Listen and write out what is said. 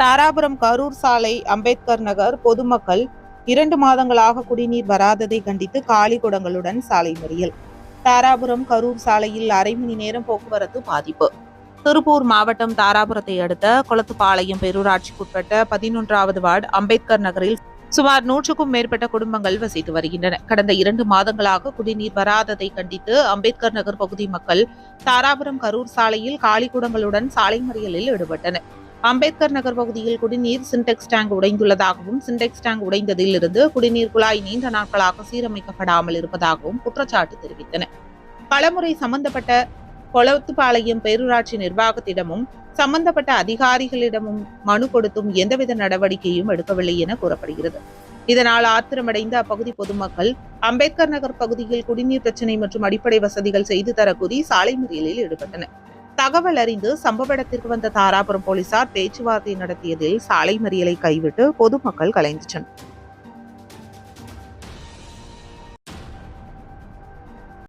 தாராபுரம் கரூர் சாலை அம்பேத்கர் நகர் பொதுமக்கள் இரண்டு மாதங்களாக குடிநீர் வராததை கண்டித்து காலி குடங்களுடன் சாலை மறியல். தாராபுரம் கரூர் சாலையில் அரை மணி நேரம் போக்குவரத்து பாதிப்பு. திருப்பூர் மாவட்டம் தாராபுரத்தை அடுத்த குளத்துப்பாளையம் பேரூராட்சிக்குட்பட்ட பதினொன்றாவது வார்டு அம்பேத்கர் நகரில் சுமார் நூற்றுக்கும் மேற்பட்ட குடும்பங்கள் வசித்து வருகின்றன. கடந்த இரண்டு மாதங்களாக குடிநீர் வராததை கண்டித்து அம்பேத்கர் நகர் பகுதி மக்கள் தாராபுரம் கரூர் சாலையில் காலிக்குடங்களுடன் சாலை மறியலில் ஈடுபட்டனர். அம்பேத்கர் நகர் பகுதியில் குடிநீர் சின்டெக்ஸ் டேங்க் உடைந்துள்ளதாகவும் சின்டெக்ஸ் டேங்க் உடைந்ததில் இருந்து குடிநீர் குழாய் நீண்ட நாட்களாக சீரமைக்கப்படாமல் இருப்பதாகவும் குற்றச்சாட்டு தெரிவித்தன. பலமுறை சம்பந்தப்பட்ட கொளத்துப்பாளையம் பேரூராட்சி நிர்வாகத்திடமும் சம்பந்தப்பட்ட அதிகாரிகளிடமும் மனு கொடுத்தும் எந்தவித நடவடிக்கையும் எடுக்கவில்லை என கூறப்படுகிறது. இதனால் ஆத்திரமடைந்த அப்பகுதி பொதுமக்கள் அம்பேத்கர் நகர் பகுதியில் குடிநீர் பிரச்சினை மற்றும் அடிப்படை வசதிகள் செய்து தரக்கூறி சாலை மறியலில் ஈடுபட்டனர். தகவல் அறிந்து சம்பவ இடத்திற்கு வந்த தாராபுரம் போலீசார் பேச்சுவார்த்தை நடத்தியதில் சாலை மறியலை கைவிட்டு பொதுமக்கள் கலைந்து சென்றனர்.